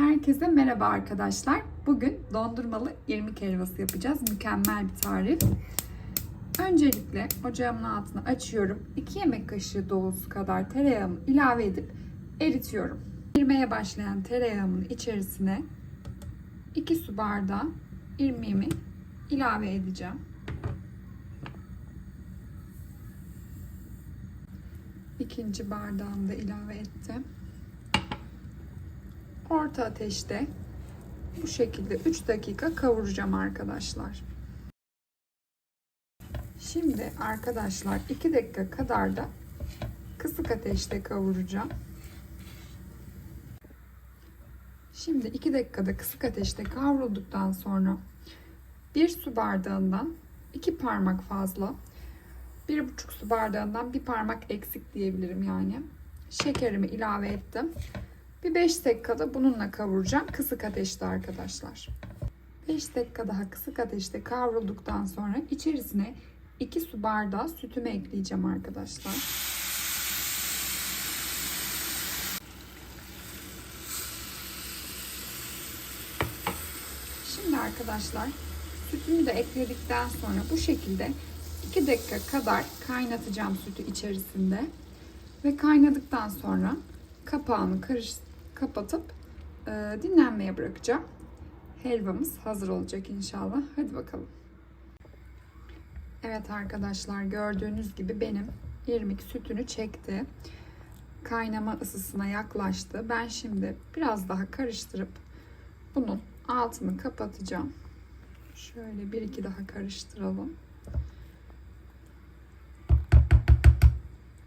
Herkese merhaba arkadaşlar. Bugün dondurmalı irmik helvası yapacağız. Mükemmel bir tarif. Öncelikle ocağımın altını açıyorum. 2 yemek kaşığı dolusu kadar tereyağımı ilave edip eritiyorum. Erimeye başlayan tereyağımın içerisine 2 su bardağı irmiğimi ilave edeceğim. İkinci bardağımı da ilave ettim. Orta ateşte bu şekilde 3 dakika kavuracağım arkadaşlar. Şimdi arkadaşlar 2 dakika kadar da kısık ateşte kavuracağım. Şimdi 2 dakikada kısık ateşte kavrulduktan sonra 1 su bardağından 2 parmak fazla 1,5 su bardağından bir parmak eksik diyebilirim yani. Şekerimi ilave ettim. Bir 5 dakikada bununla kavuracağım. Kısık ateşte arkadaşlar. 5 dakika daha kısık ateşte kavrulduktan sonra içerisine 2 su bardağı sütümü ekleyeceğim arkadaşlar. Şimdi arkadaşlar sütümü de ekledikten sonra bu şekilde 2 dakika kadar kaynatacağım sütü içerisinde. Ve kaynadıktan sonra kapağını karış, kapatıp e, dinlenmeye bırakacağım. Helvamız hazır olacak inşallah. Hadi bakalım. Evet arkadaşlar gördüğünüz gibi benim irmik sütünü çekti. Kaynama ısısına yaklaştı. Ben şimdi biraz daha karıştırıp bunun altını kapatacağım. Şöyle bir iki daha karıştıralım.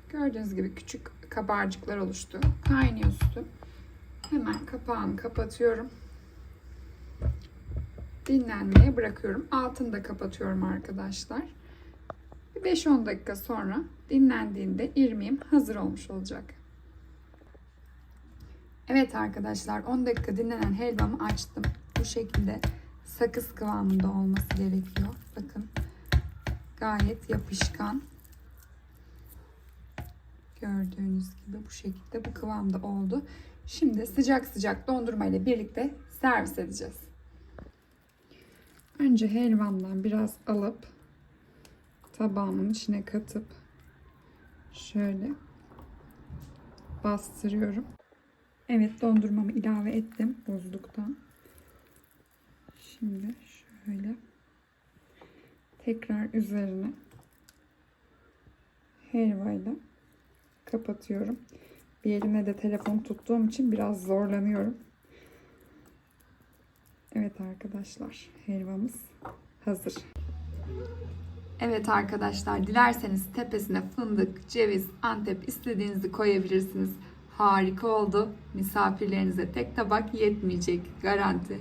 Gördüğünüz gibi küçük kabarcıklar oluştu. Kaynıyor sütüm. Hemen kapağını kapatıyorum. Dinlenmeye bırakıyorum. Altını da kapatıyorum arkadaşlar. 5-10 dakika sonra dinlendiğinde irmiğim hazır olmuş olacak. Evet arkadaşlar 10 dakika dinlenen helvamı açtım. Bu şekilde sakız kıvamında olması gerekiyor. Bakın gayet yapışkan. Gördüğünüz gibi bu şekilde bu kıvamda oldu. Şimdi sıcak sıcak dondurma ile birlikte servis edeceğiz. Önce helvamdan biraz alıp tabağımın içine katıp şöyle bastırıyorum. Evet dondurmamı ilave ettim buzluktan. Şimdi şöyle tekrar üzerine helvayla kapatıyorum. Bir elimle de telefon tuttuğum için biraz zorlanıyorum. Evet arkadaşlar helvamız hazır. Evet arkadaşlar dilerseniz tepesine fındık, ceviz, antep istediğinizi koyabilirsiniz. Harika oldu. Misafirlerinize tek tabak yetmeyecek garanti.